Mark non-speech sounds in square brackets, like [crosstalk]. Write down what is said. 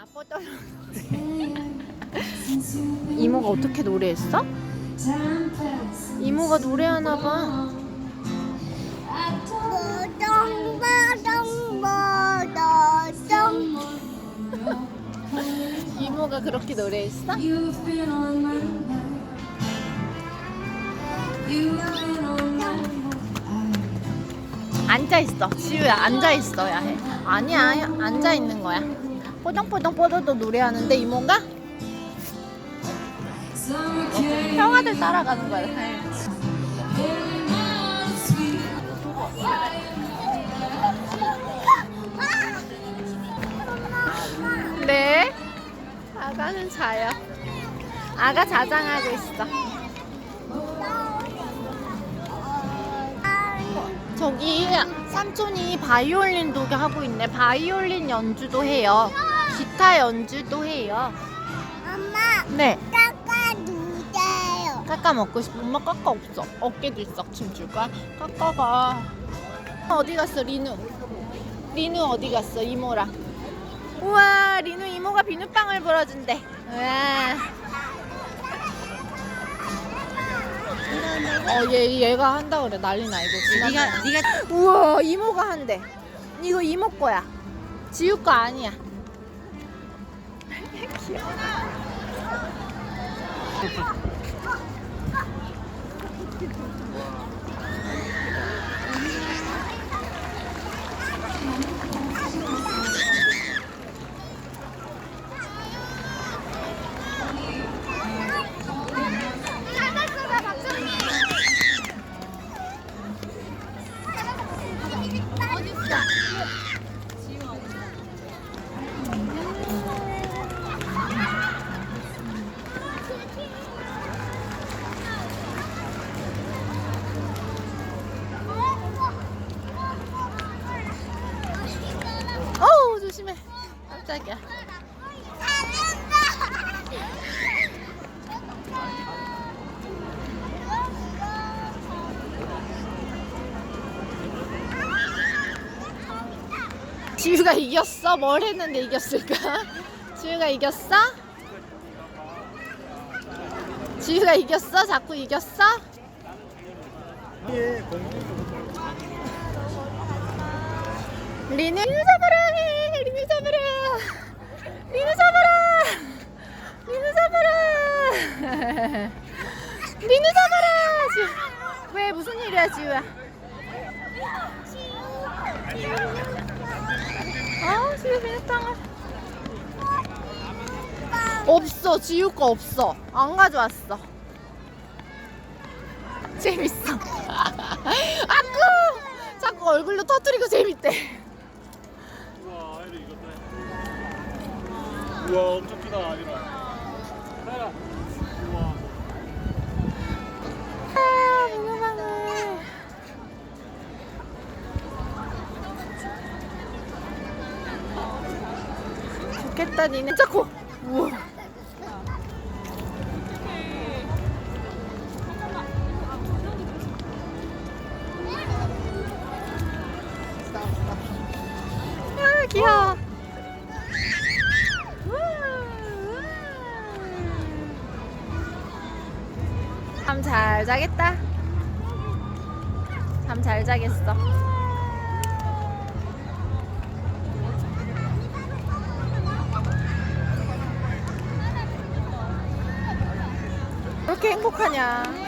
아빠 [laughs] 떨 이모가 어떻게 노래했어? 이모가 노래하나 봐. [laughs] 이모가 그렇게 노래했어? 앉아 있어. 지우야 앉아 있어야 해. 아니야 앉아 있는 거야. 뽀동뽀동 뽀동도 노래하는데 이모가 형아들 따라가는 거야. 네. 아가는 자요. 아가 자장하고 있어. 저기 삼촌이 바이올린도 하고 있네. 바이올린 연주도 해요. 기타 연주도 해요. 엄마 네. 까까 누세요 까까 먹고 싶어. 엄마 까까 없어. 어깨도 있어. 지금 줄까? 까까가 어디 갔어, 리누? 리누 어디 갔어, 이모랑? 우와, 리누 이모가 비눗방울 불어준대. 우와. 어, 얘 얘가 한다 그래. 난리 나 이거. 네가 네가 우와, 이모가 한대. 이거 이모 거야. 지우 거 아니야. [laughs] 귀여워. 깜짝이야. 지우가 이겼어? 뭘 했는데 이겼을까? 지우가 이겼어? 지우가 이겼어? 자꾸 이겼어? 리누 리누 잡아라 리누 잡아라 리누 잡아라 리누 잡아라 리누 잡아라 지우 왜 무슨 일이야 지우야? 아우 지우 비눗방울 없어 지우 거 없어. 안 가져왔어. 재밌어. [laughs] 아꾸 자꾸 얼굴로 터뜨리고 재밌대. 우와 엄청 좋겠다, 니네. 진짜 커. 우와. 아, 귀여워. 잠 잘 자겠다. 잠 잘 자겠어. 왜 이렇게 행복하냐?